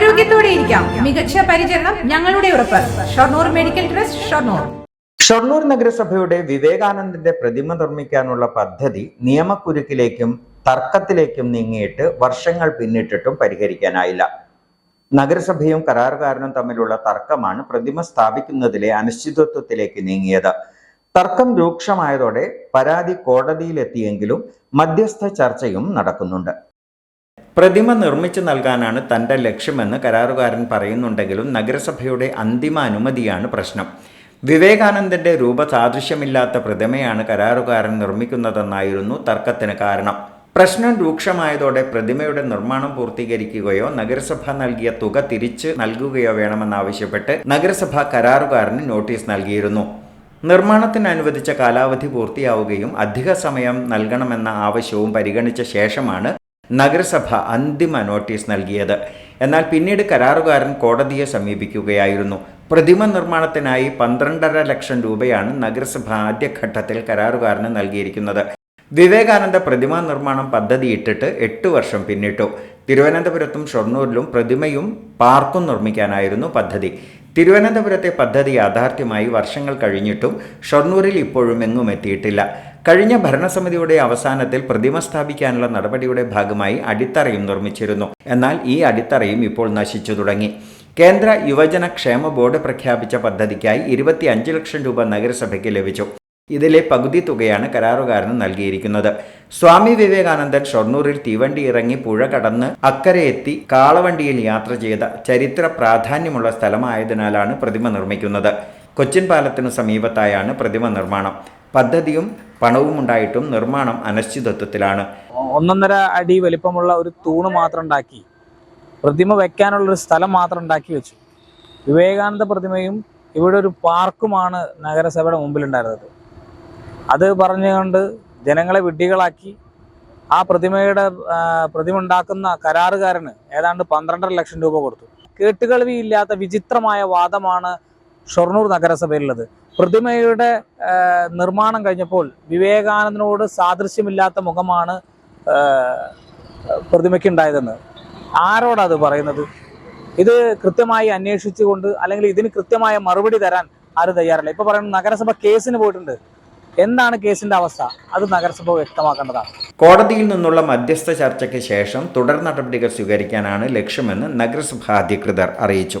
ആരോഗ്യത്തോടെ ഇരിക്കാം. മികച്ച പരിചരണം ഞങ്ങളുടെ ഉറപ്പ്. Shoranur medical trust Shoranur. Shoranur നഗരസഭയുടെ വിവേകാനന്ദന്റെ പ്രതിമ നിർമ്മിക്കാനുള്ള പദ്ധതി നിയമക്കുരുക്കിലേക്കും തർക്കത്തിലേക്കും നീങ്ങിയിട്ട് വർഷങ്ങൾ പിന്നിട്ടിട്ടും പരിഹരിക്കാനായില്ല. നഗരസഭയും കരാറുകാരനും തമ്മിലുള്ള തർക്കമാണ് പ്രതിമ സ്ഥാപിക്കുന്നതിലെ അനിശ്ചിതത്വത്തിലേക്ക് നീങ്ങിയത്. തർക്കം രൂക്ഷമായതോടെ പരാതി കോടതിയിലെത്തിയെങ്കിലും മധ്യസ്ഥ ചർച്ചയും നടക്കുന്നുണ്ട്. പ്രതിമ നിർമ്മിച്ചു നൽകാനാണ് തന്റെ ലക്ഷ്യമെന്ന് കരാറുകാരൻ പറയുന്നുണ്ടെങ്കിലും നഗരസഭയുടെ അന്തിമ അനുമതിയാണ് പ്രശ്നം. വിവേകാനന്ദന്റെ രൂപസാദൃശ്യമില്ലാത്ത പ്രതിമയാണ് കരാറുകാരൻ നിർമ്മിക്കുന്നതെന്നായിരുന്നു തർക്കത്തിന് കാരണം. പ്രശ്നം രൂക്ഷമായതോടെ പ്രതിമയുടെ നിർമ്മാണം പൂർത്തീകരിക്കുകയോ നഗരസഭ നൽകിയ തുക തിരിച്ച് നൽകുകയോ വേണമെന്നാവശ്യപ്പെട്ട് നഗരസഭ കരാറുകാരന് നോട്ടീസ് നൽകിയിരുന്നു. നിർമ്മാണത്തിന് അനുവദിച്ച കാലാവധി പൂർത്തിയാവുകയും അധിക സമയം നൽകണമെന്ന ആവശ്യവും പരിഗണിച്ച ശേഷമാണ് നഗരസഭ അന്തിമ നോട്ടീസ് നൽകിയത്. എന്നാൽ പിന്നീട് കരാറുകാരൻ കോടതിയെ സമീപിക്കുകയായിരുന്നു. പ്രതിമ നിർമ്മാണത്തിനായി പന്ത്രണ്ടര ലക്ഷം രൂപയാണ് നഗരസഭ ആദ്യഘട്ടത്തിൽ കരാറുകാരന് നൽകിയിരിക്കുന്നത്. വിവേകാനന്ദ പ്രതിമ നിർമ്മാണം പദ്ധതിയിട്ടിട്ട് എട്ട് വർഷം പിന്നിട്ടു. തിരുവനന്തപുരത്തും ഷൊർണൂരിലും പ്രതിമയും പാർക്കും നിർമ്മിക്കാനായിരുന്നു പദ്ധതി. തിരുവനന്തപുരത്തെ പദ്ധതി യാഥാർത്ഥ്യമായി വർഷങ്ങൾ കഴിഞ്ഞിട്ടും ഷൊർണൂരിൽ ഇപ്പോഴും എങ്ങും എത്തിയിട്ടില്ല. കഴിഞ്ഞ ഭരണസമിതിയുടെ അവസാനത്തിൽ പ്രതിമ സ്ഥാപിക്കാനുള്ള നടപടിയുടെ ഭാഗമായി അടിത്തറയും നിർമ്മിച്ചിരുന്നു. എന്നാൽ ഈ അടിത്തറയും ഇപ്പോൾ നശിച്ചു തുടങ്ങി. കേന്ദ്ര യുവജന ക്ഷേമ ബോർഡ് പ്രഖ്യാപിച്ച പദ്ധതിക്കായി ഇരുപത്തി അഞ്ച് ലക്ഷം രൂപ നഗരസഭയ്ക്ക് ലഭിച്ചു. ഇതിലെ പകുതി തുകയാണ് കരാറുകാരന് നൽകിയിരിക്കുന്നത്. സ്വാമി വിവേകാനന്ദൻ ഷൊർണൂരിൽ തീവണ്ടി ഇറങ്ങി പുഴ കടന്ന് അക്കരെ എത്തി കാളവണ്ടിയിൽ യാത്ര ചെയ്ത ചരിത്ര പ്രാധാന്യമുള്ള സ്ഥലമായതിനാലാണ് പ്രതിമ നിർമ്മിക്കുന്നത്. കൊച്ചിൻ പാലത്തിനു സമീപത്തായാണ് പ്രതിമ നിർമ്മാണം. പദ്ധതിയും പണവും ഉണ്ടായിട്ടും നിർമ്മാണം അനിശ്ചിതത്വത്തിലാണ്. ഒന്നൊന്നര അടി വലിപ്പമുള്ള ഒരു തൂണ് മാത്രം ഉണ്ടാക്കി പ്രതിമ വെക്കാനുള്ള ഒരു സ്ഥലം മാത്രം ഉണ്ടാക്കി വെച്ചു. വിവേകാനന്ദ പ്രതിമയും ഇവിടെ ഒരു പാർക്കുമാണ് നഗരസഭയുടെ മുമ്പിലുണ്ടായിരുന്നത്. അത് പറഞ്ഞുകൊണ്ട് ജനങ്ങളെ വിഡ്ഢികളാക്കി ആ പ്രതിമയുടെ പ്രതിമ ഉണ്ടാക്കുന്ന കരാറുകാരന് ഏതാണ്ട് പന്ത്രണ്ടര ലക്ഷം രൂപ കൊടുത്തു. കേട്ടുകേൾവിയില്ലാത്ത വിചിത്രമായ വാദമാണ് ഷൊർണൂർ നഗരസഭയിലുള്ളത്. പ്രതിമയുടെ നിർമ്മാണം കഴിഞ്ഞപ്പോൾ വിവേകാനന്ദനോട് സാദൃശ്യമില്ലാത്ത മുഖമാണ് പ്രതിമയ്ക്കുണ്ടായതെന്ന്. അത് പറയുന്നത്? ഇത് കൃത്യമായി അന്വേഷിച്ചുകൊണ്ട് അല്ലെങ്കിൽ ഇതിന് കൃത്യമായ മറുപടി തരാൻ ആരും തയ്യാറല്ല. ഇപ്പൊ പറയുന്നത് നഗരസഭ കേസിന് പോയിട്ടുണ്ട്. എന്താണ് കേസിന്റെ അവസ്ഥ? അത് നഗരസഭ വ്യക്തമാക്കേണ്ടതാണ്. കോടതിയിൽ നിന്നുള്ള മധ്യസ്ഥ ചർച്ചയ്ക്ക് ശേഷം തുടർ നടപടികൾ സ്വീകരിക്കാനാണ് ലക്ഷ്യമെന്ന് നഗരസഭാ അധികൃതർ അറിയിച്ചു.